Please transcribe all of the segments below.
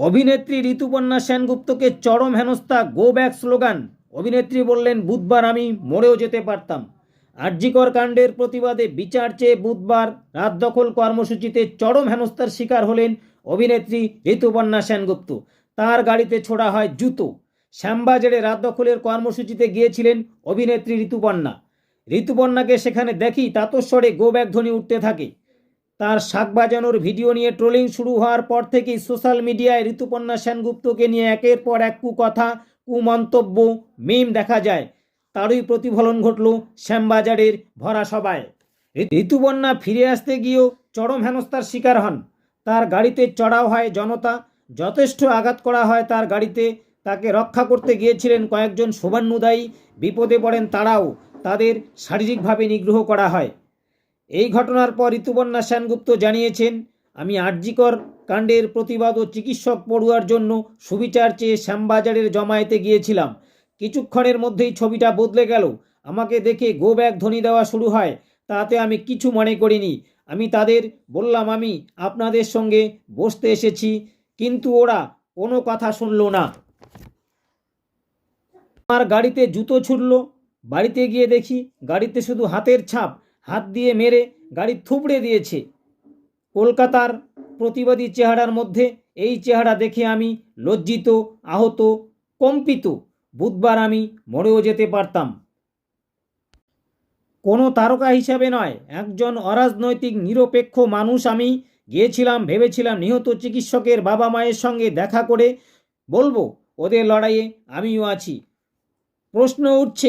অভিনেত্রী ঋতুপর্ণা সেনগুপ্তকে চরম হেনস্থা গো ব্যাক স্লোগান। অভিনেত্রী বললেন, বুধবার আমি মরেও যেতে পারতাম। আরজিকর কাণ্ডের প্রতিবাদে বিচার চেয়ে বুধবার রাত দখল কর্মসূচিতে চরম হেনস্থার শিকার হলেন অভিনেত্রী ঋতুপর্ণা সেনগুপ্ত। তার গাড়িতে ছোড়া হয় জুতো। শ্যামবাজারে রাত দখলের কর্মসূচিতে গিয়েছিলেন অভিনেত্রী ঋতুপর্ণা। ঋতুপর্ণাকে সেখানে দেখি, তাতস্বরে গো ব্যাক ধ্বনি উঠতে থাকে। তার শাক বাজানোর ভিডিও নিয়ে ট্রোলিং শুরু হওয়ার পর থেকেই সোশ্যাল মিডিয়ায় ঋতুপর্ণা সেনগুপ্তকে নিয়ে একের পর এক কুকথা, কুমন্তব্য, মিম দেখা যায়। তারই প্রতিফলন ঘটল শ্যামবাজারের ভরা সভায়। ঋ- ঋতুপর্ণা ফিরে আসতে গিয়েও চরম হেনস্থার শিকার হন। তার গাড়িতে চড়াও হয় জনতা, যথেষ্ট আঘাত করা হয় তার গাড়িতে। তাকে রক্ষা করতে গিয়েছিলেন কয়েকজন শুভান্নুদায়ী বিপদে পড়েন তারাও। তাদের শারীরিকভাবে নিগ্রহ করা হয়। এই ঘটনার পর ঋতুপর্ণা সেনগুপ্ত জানিয়েছেন, আমি আরজিকর কাণ্ডের প্রতিবাদ ও চিকিৎসক পড়ুয়ার জন্য সুবিচার চেয়ে শ্যামবাজারের জমায়েতে গিয়েছিলাম। কিছুক্ষণের মধ্যেই ছবিটা বদলে গেল। আমাকে দেখে গো ব্যাগ ধ্বনি দেওয়া শুরু হয়। তাতে আমি কিছু মনে করিনি। আমি তাদের বললাম, আমি আপনাদের সঙ্গে বসতে এসেছি, কিন্তু ওরা কোনো কথা শুনলো না। আমার গাড়িতে জুতো ছুটলো বাড়িতে গিয়ে দেখি গাড়িতে শুধু হাতের ছাপ হাত দিয়ে মেরে গাড়ি থুবড়ে দিয়েছে। কলকাতার প্রতিবাদী চেহারার মধ্যে এই চেহারা দেখে আমি লজ্জিত, আহত, কম্পিত। বুধবার আমি মরেও যেতে পারতাম। কোনো তারকা হিসাবে নয়, একজন অরাজনৈতিক নিরপেক্ষ মানুষ আমি গিয়েছিলাম, ভেবেছিলাম নিহত চিকিৎসকের বাবা মায়ের সঙ্গে দেখা করে বলব, ওদের লড়াইয়ে আমিও আছি। প্রশ্ন উঠছে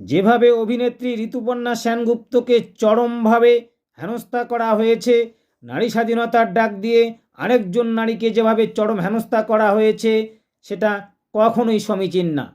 যেভাবে অভিনেত্রী ঋতুপর্ণা সেনগুপ্তকে চরমভাবে হেনস্থা করা হয়েছে, নারী স্বাধীনতার ডাক দিয়ে আরেকজন নারীকে যেভাবে চরম হেনস্থা করা হয়েছে, সেটা কখনোই সমীচীন না।